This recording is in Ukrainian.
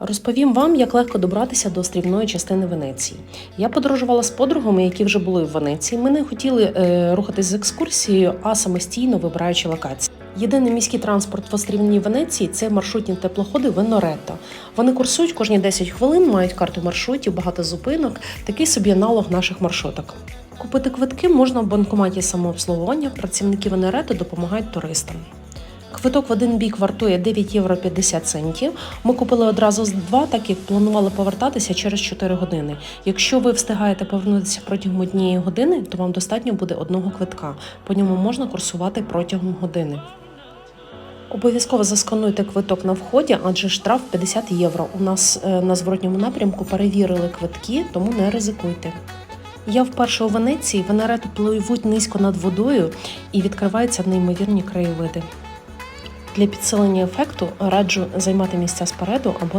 Розповім вам, як легко добратися до острівної частини Венеції. Я подорожувала з подругами, які вже були в Венеції. Ми не хотіли е, рухатись з екскурсією, а самостійно вибираючи локації. Єдиний міський транспорт в острівній Венеції це маршрутні теплоходи Веноретто. Вони курсують кожні 10 хвилин, мають карту маршрутів, багато зупинок, такий собі аналог наших маршруток. Купити квитки можна в банкоматі самообслуговування. Працівники Венеретто допомагають туристам. Квиток в один бік вартує 9 євро 50 центів. Ми купили одразу два, так як планували повертатися через 4 години. Якщо ви встигаєте повернутися протягом однієї години, то вам достатньо буде одного квитка. По ньому можна курсувати протягом години. Обов'язково заскануйте квиток на вході, адже штраф 50 євро. У нас е, на зворотньому напрямку перевірили квитки, тому не ризикуйте. Я вперше у Венеції, венерети пливуть низько над водою і відкриваються неймовірні краєвиди. Для підсилення ефекту раджу займати місця спереду або